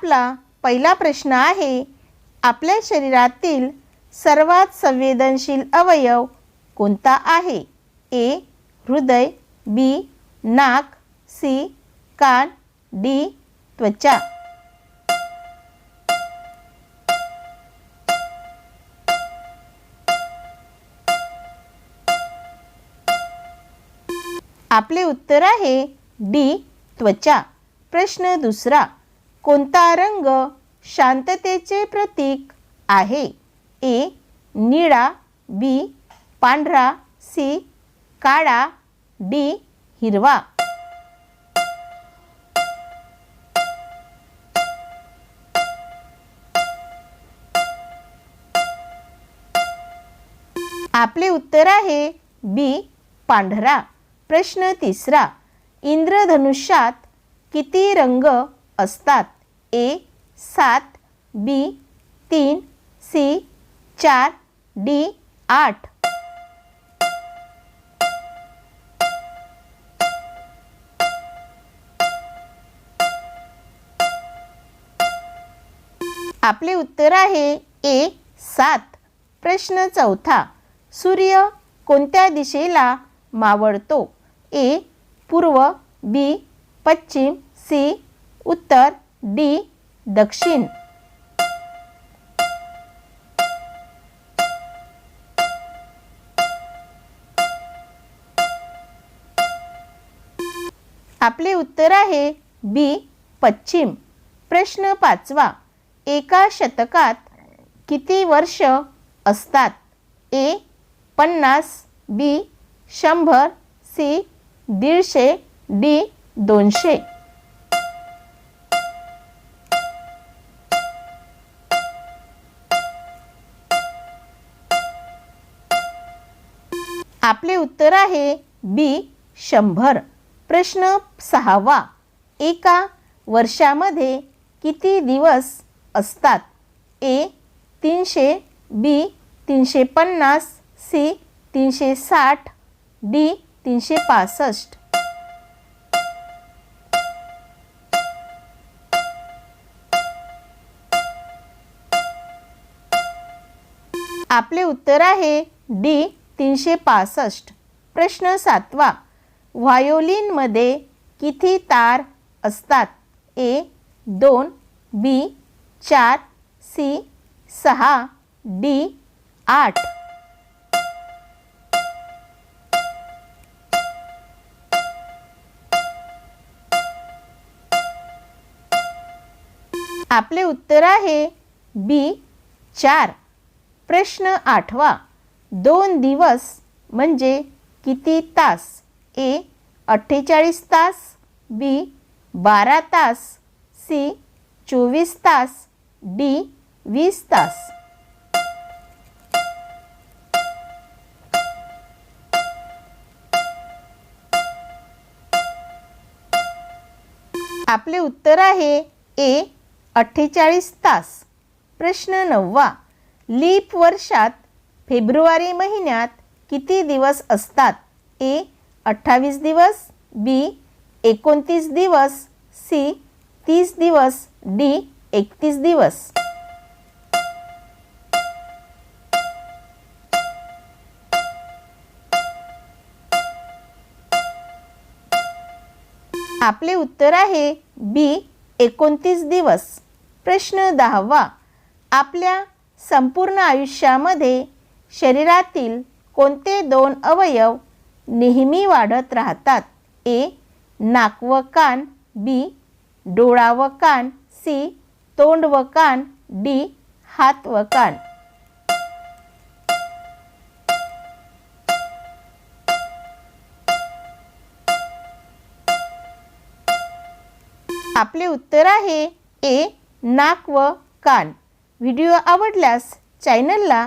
आपला पहिला प्रश्न आहे आपल्या शरीरातील सर्वात संवेदनशील अवयव कोणता आहे? ए हृदय बी नाक सी कान डी त्वचा. आपले उत्तर आहे डी त्वचा. प्रश्न दुसरा. कोणता रंग शांततेचे प्रतीक आहे? ए निळा बी पांढरा सी काळा डी हिरवा. आपले उत्तर आहे बी पांढरा. प्रश्न तिसरा इंद्रधनुष्यात किती रंग असतात. ए सात बी तीन सी चार डी आठ. आपले उत्तर आहे ए सात. प्रश्न चौथा. सूर्य कोणत्या दिशेला मावळतो? ए पूर्व बी पश्चिम सी उत्तर डी दक्षिण. आपले उत्तर आहे बी पश्चिम. प्रश्न पाचवा एका शतकात किती वर्ष असतात? ए पन्नास बी शंभर सी दीडशे डी दोनशे. आपले उत्तर आहे बी शंभर. प्रश्न सहावा. एका वर्षामध्ये किती दिवस असतात? ए तीनशे बी तीनशे पन्नास सी तीनशे साठ डी तीनशे पासष्ट. आपले उत्तर आहे डी तीनशे पासष्ट. प्रश्न सातवा. व्हायोलिनमध्ये किती तार असतात? ए दोन बी चार सी सहा डी आठ. आपले उत्तर आहे बी चार. प्रश्न आठवा. दोन दिवस म्हणजे किती तास? ए अठ्ठेचाळीस तास बी बारा तास सी चोवीस तास डी वीस तास. आपले उत्तर आहे ए अठ्ठेचाळीस तास. प्रश्न नववा. लीप वर्षात फेब्रुवारी महिन्यात किती दिवस असतात? ए अठ्ठावीस दिवस बी एकोणतीस दिवस सी तीस दिवस डी एकतीस दिवस. आपले उत्तर आहे बी एकोणतीस दिवस. प्रश्न दहावा. आपल्या संपूर्ण आयुष्यामध्ये शरीरातील कोणते दोन अवयव नेहमी वाढत राहतात? ए नाक व कान. बी डोळा व कान. सी तोंड व कान. डी हात व कान. आपले उत्तर आहे ए नाक व कान. व्हिडिओ आवडल्यास चॅनलला